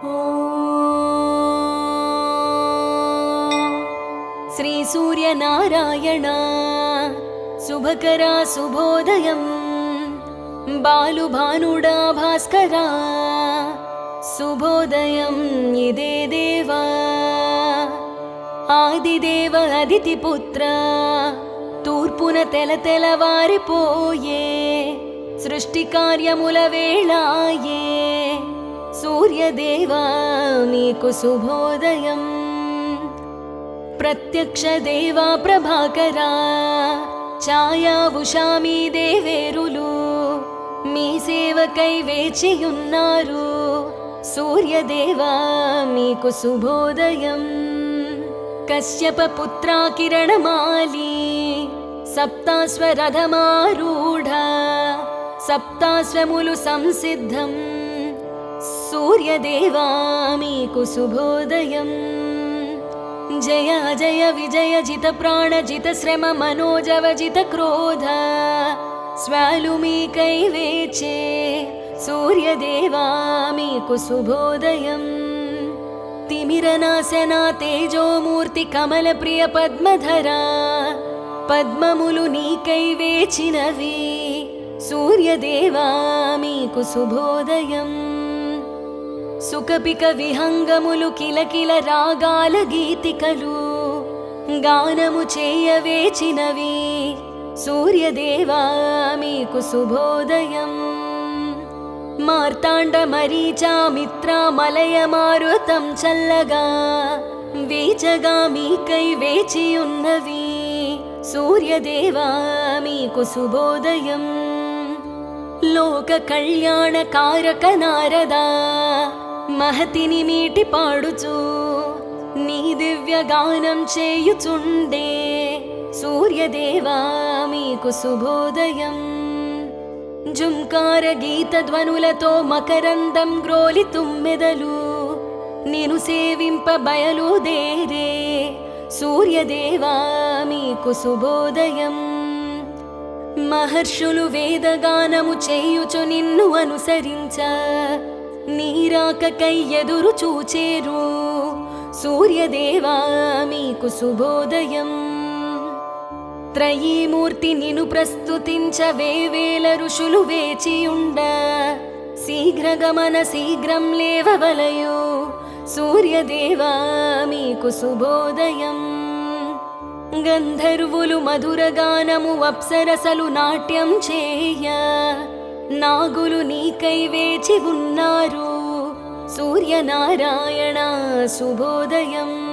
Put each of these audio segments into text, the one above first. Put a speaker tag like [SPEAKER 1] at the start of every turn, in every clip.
[SPEAKER 1] శ్రీ సూర్యనారాయణ శుభకరా శుభోదయం. బాలు భానుడా భాస్కరా శుభోదయం ఇదే దేవా. ఆదిదేవ అదితిపుత్ర తూర్పున తెల తెలవారిపోయే సృష్టి కార్యముల వేళాయే. సూర్యదేవా నీకు శుభోదయం. ప్రత్యక్ష దేవా ప్రభాకరా ఛాయా ఉషామి దేవేరులు మీ సేవకై వేచియున్నారు. సూర్యదేవా మీకు శుభోదయం. కశ్యప పుత్రా కిరణమాలి సప్తాశ్వరథమారూఢ సప్తాశ్వములు సంసిద్ధం. సూర్యదేవా మీకు శుభోదయం జయ జయ విజయ జిత ప్రాణ జిత శ్రమ మనోజవ జిత క్రోధ స్వాలు మీకై వేచే సూర్యదేవా మీకు శుభోదయం తిమిరనాశన తేజోమూర్తి కమల ప్రియ పద్మధరా పద్మములు నీకై వేచినవి సూర్యదేవా మీకు శుభోదయం సుఖపిక విహంగములు కిలకిల రాగాల గీతికలు. గానము చేయవేచినవి సూర్యదేవా మీకు శుభోదయం. మార్తాండ మరీచా మిత్ర మలయ మారుతం చల్లగా. వీచగా మీకై వేచియున్నవి సూర్యదేవా మీకు శుభోదయం. లోక కళ్యాణ కారక నారదా మహతిని మీటి పాడుచు నీ దివ్య గానం చేయుచుండే సూర్యదేవా మీకు శుభోదయం. జుంకార గీత ధ్వనులతో మకరందం గ్రోలి తుమ్మెదలు నేను సేవింప బయలుదేరే సూర్యదేవా మీకు శుభోదయం. మహర్షులు వేదగానము చేయుచు నిన్ను అనుసరించ నీరాకకై ఎదురు చూచేరు. సూర్యదేవా మీకు శుభోదయం. త్రయీమూర్తి నిను ప్రస్తుతించ వేవేల ఋషులు వేచియుండ. శీఘ్రగమన శీఘ్రం లేవవలయు. సూర్యదేవా మీకు శుభోదయం. గంధర్వులు మధురగానము అప్సరసలు నాట్యం చేయ. నాగులు నీకై వేచి ఉన్నారు. సూర్యనారాయణ శుభోదయం.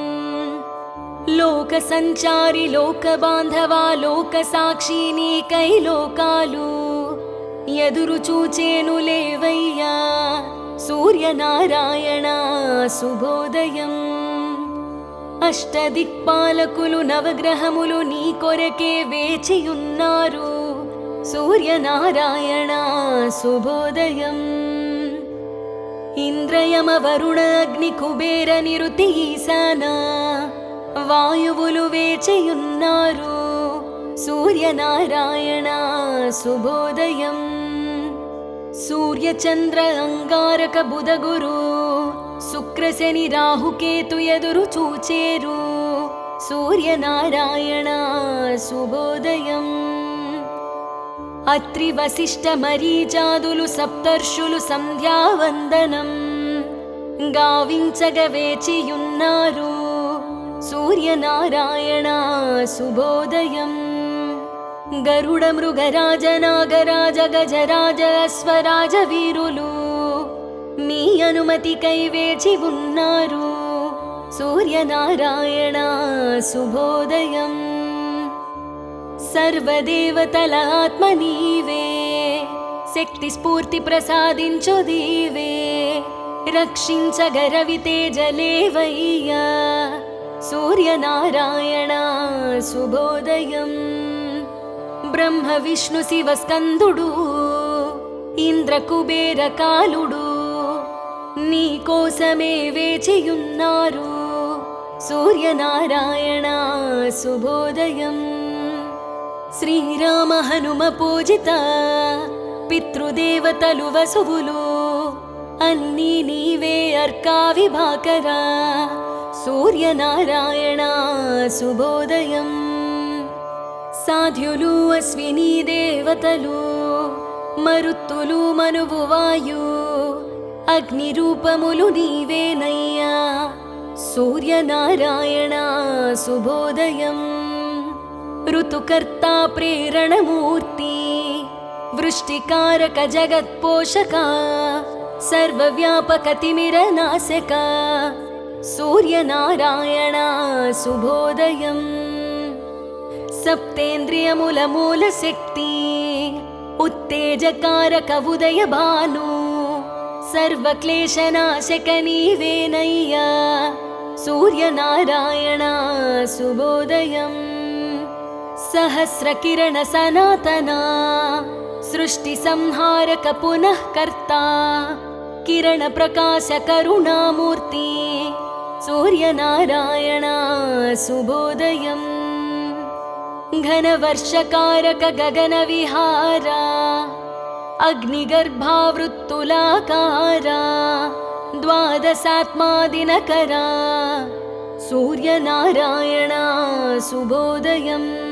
[SPEAKER 1] లోక సంచారి లోక బాంధవా లోక సాక్షి నీకై లోకాలు. ఎదురు చూచేను లేవయ్యా. సూర్యనారాయణ శుభోదయం. అష్టదిక్పాలకులు నవగ్రహములు నీ కొరకే వేచియున్నారు. సూర్యనారాయణ శుభోదయం. ఇంద్రయమ వరుణ అగ్ని కుబేర నిరుతి ఈశాన. వాయువులు వేచియున్నారు. సూర్యనారాయణ శుభోదయం. సూర్యచంద్ర అంగారక బుధగురు. శుక్రశని రాహుకేతు ఎదురు చూచేరు. సూర్యనారాయణ శుభోదయం. అత్రి వశిష్ట మరీచాదులు సప్తర్షులు సంధ్యావందనం. గావించగ వేచియున్నారు సూర్యనారాయణ శుభోదయం. గరుడ మృగరాజ నాగరాజ గజరాజ అశ్వరాజ వీరులు మీ అనుమతికై వేచి ఉన్నారు సూర్యనారాయణ శుభోదయం. సర్వదేవతల ఆత్మ నీవే శక్తి స్ఫూర్తి ప్రసాదించు దీవే. రక్షించగరవి తేజలేవయ్యా సూర్యనారాయణ శుభోదయం. బ్రహ్మ విష్ణు శివ స్కందుడు ఇంద్ర కుబేర కాలుడు. నీ కోసమే వేచియున్నారు. సూర్యనారాయణ శుభోదయం. శ్రీరామ హనుమ పూజిత పితృదేవతలు వసువులు అన్నీ నీవే అర్కావిభాకరా సూర్యనారాయణ శుభోదయం. సాధ్యులు అశ్విని దేవతలు మరుత్తులు మనువు వాయు అగ్ని రూపములు నీవేనయ్యా సూర్యనారాయణ శుభోదయం. ऋतुकर्ता प्रेरणमूर्ति वृष्टिकारक जगत्पोषका सर्वव्यापकतिमिरनाशक सूर्यनारायणा सुबोदयम् सप्तेन्द्रियमूलमूलशक्ति उत्तेजकारक उदय भानु सूर्यनारायणा सुबोदयम्। सहस्रकिरणसनातना सृष्टिसंहारक पुनः कर्ता किरणप्रकाशकरुणामूर्ति सूर्यनारायणा सुबोदयम् घनवर्षकारक गगनविहारा अग्निगर्भावृत्तुलाकारा द्वादशात्मादिनकरा सूर्यनारायणा सुबोदयम्।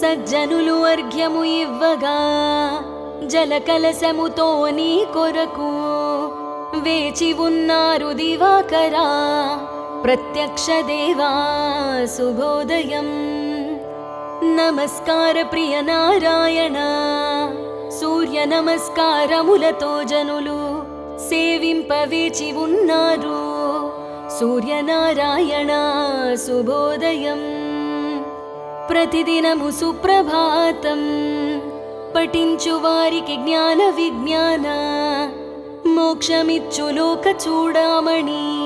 [SPEAKER 1] సజ్జనులు అర్ఘ్యము ఇవ్వగా జలకలశముతో నీ కొరకు వేచి ఉన్నారు దివాకరా. ప్రత్యక్ష దేవా శుభోదయం నమస్కార ప్రియ నారాయణ సూర్య నమస్కారములతో జనులు సేవింపవేచి ఉన్నారు. సూర్యనారాయణ శుభోదయం ప్రతిదినము సుప్రభాతం. పఠించు వారికి జ్ఞాన విజ్ఞాన. మోక్షమిచ్చు లోక చూడామణి